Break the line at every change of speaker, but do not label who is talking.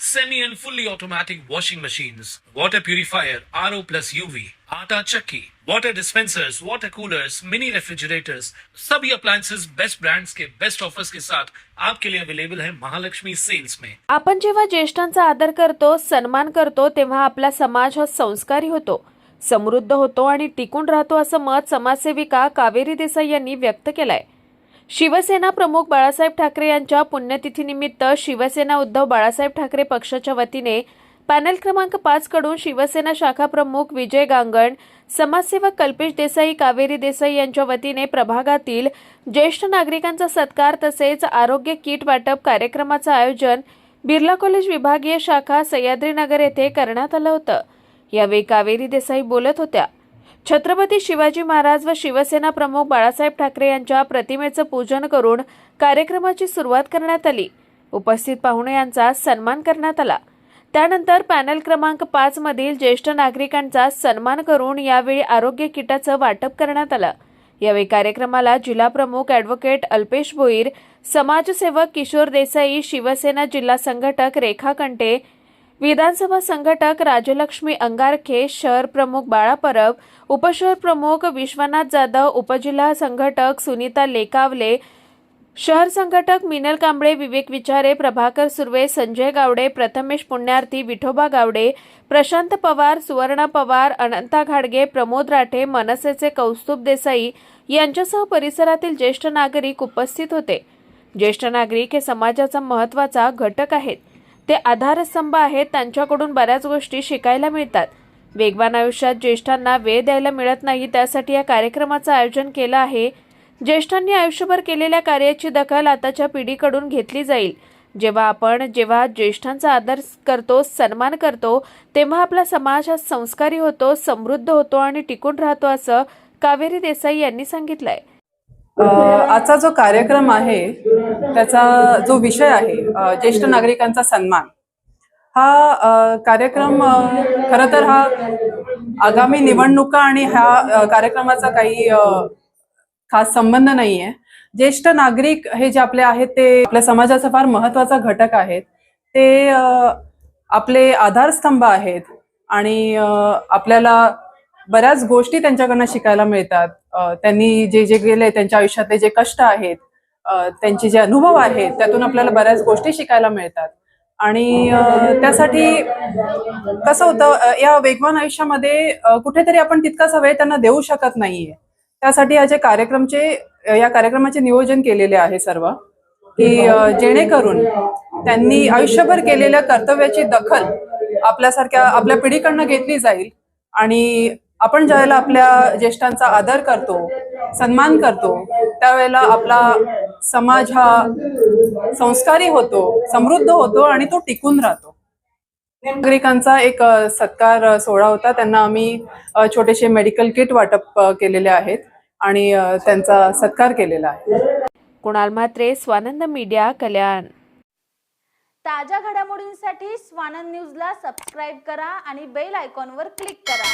semi and fully automatic washing machines, water purifier, RO plus UV, आटा चक्की, water dispensers, water coolers, mini refrigerators, सभी appliances best brands के best offers के साथ आपके लिए अवेलेबल है महालक्ष्मी सेल्स में
आपण जेव्हा ज्येष्ठांचा आदर करतो सन्मान करतो तेव्हा आपला समाज हा संस्कारी होतो. समृद्ध होतो आणि टिकून राहतो असं मत समाजसेविका कावेरी देसाई यांनी व्यक्त केलंय. शिवसेना प्रमुख बाळासाहेब ठाकरे यांच्या पुण्यतिथीनिमित्त शिवसेना उद्धव बाळासाहेब ठाकरे पक्षाच्या वतीने पॅनल क्रमांक पाच कडून शिवसेना शाखा प्रमुख विजय गांगण समाजसेवक कल्पेश देसाई कावेरी देसाई यांच्या वतीने प्रभागातील ज्येष्ठ नागरिकांचा सत्कार तसेच आरोग्य किट वाटप कार्यक्रमाचं आयोजन बिर्ला कॉलेज विभागीय शाखा सह्याद्रीनगर येथे करण्यात आलं होतं. यावेळी कावेरी देसाई बोलत होत्या. छत्रपती शिवाजी महाराज व शिवसेना प्रमुख बाळासाहेब ठाकरे यांच्या प्रतिमेचं पूजन करून कार्यक्रमाची सुरुवात करण्यात आली. उपस्थित पाहुणे यांचा सन्मान करण्यात आला. त्यानंतर पॅनल क्रमांक पाच मधील ज्येष्ठ नागरिकांचा सन्मान करून यावेळी आरोग्य किटाचं वाटप करण्यात आलं. यावेळी कार्यक्रमाला जिल्हा प्रमुख ॲडव्होकेट अल्पेश भोईर समाजसेवक किशोर देसाई शिवसेना जिल्हा संघटक रेखा कंटे विधानसभा संघटक राजलक्ष्मी अंगारखे शहर प्रमुख बाळा परब उपशहर प्रमुख विश्वनाथ जाधव उपजिल्हा संघटक सुनीता लेकावले शहर संघटक मिनल कांबळे विवेक विचारे प्रभाकर सुर्वे संजय गावडे प्रथमेश पुण्यार्थी विठोबा गावडे प्रशांत पवार सुवर्णा पवार अनंता घाडगे प्रमोद राठे मनसेचे कौस्तुभ देसाई यांच्यासह परिसरातील ज्येष्ठ नागरिक उपस्थित होते. ज्येष्ठ नागरिक हे समाजाचा महत्त्वाचा घटक आहेत. ते आधारस्तंभ आहेत त्यांच्याकडून बऱ्याच गोष्टी शिकायला मिळतात. वेगवान आयुष्यात ज्येष्ठांना वेळ द्यायला मिळत नाही त्यासाठी या कार्यक्रमाचं आयोजन केलं आहे. ज्येष्ठांनी आयुष्यभर केलेल्या कार्याची दखल आताच्या पिढीकडून घेतली जाईल. जेव्हा आपण जेव्हा ज्येष्ठांचा आदर करतो सन्मान करतो तेव्हा आपला समाज हा संस्कारी होतो समृद्ध होतो आणि टिकून राहतो असं कावेरी देसाई यांनी सांगितलंय.
आहे आजचा जो कार्यक्रम आहे त्याचा जो विषय आहे ज्येष्ठ नागरिकांचा सन्मान हा कार्यक्रम खर खरं तर हा आगामी निवडणुका आणि ह्या कार्यक्रमाचा काही खास संबंध नाहीये. ज्येष्ठ नागरिक हे जे आपले आहेत ते आपल्या समाजाचा फार महत्त्वाचा घटक आहेत. ते आपले आधारस्तंभ आहेत आणि आपल्याला बऱ्याच गोष्टी त्यांच्याकडनं शिकायला मिळतात. त्यांनी जे जे गेले त्यांच्या आयुष्यातले जे कष्ट आहेत त्यांचे जे अनुभव आहेत त्यातून आपल्याला बऱ्याच गोष्टी शिकायला मिळतात. आणि त्यासाठी कसं होतं या वेगवान आयुष्यामध्ये कुठेतरी आपण तितकासा वेळ त्यांना देऊ शकत नाहीये. त्यासाठी या जे कार्यक्रमचे या कार्यक्रमाचे नियोजन केलेले आहे सर्व की जेणेकरून त्यांनी आयुष्यभर केलेल्या कर्तव्याची दखल आपल्यासारख्या आपल्या पिढीकडनं घेतली जाईल. आणि आपण ज्यावेळेला आपल्या ज्येष्ठांचा आदर करतो सन्मान करतो त्यावेळेला आपला समाज हा संस्कारी होतो समृद्ध होतो आणि तो टिकून राहतो. नागरिकांचा एक सत्कार सोहळा होता. त्यांना आम्ही छोटेसे मेडिकल किट वाटप केलेले आहेत आणि त्यांचा सत्कार केलेला आहे.
कुणाल म्हात्रे स्वानंद मीडिया कल्याण.
ताज्या घडामोडींसाठी स्वानंद न्यूजला सबस्क्राईब करा आणि बेल आयकॉनवर क्लिक करा.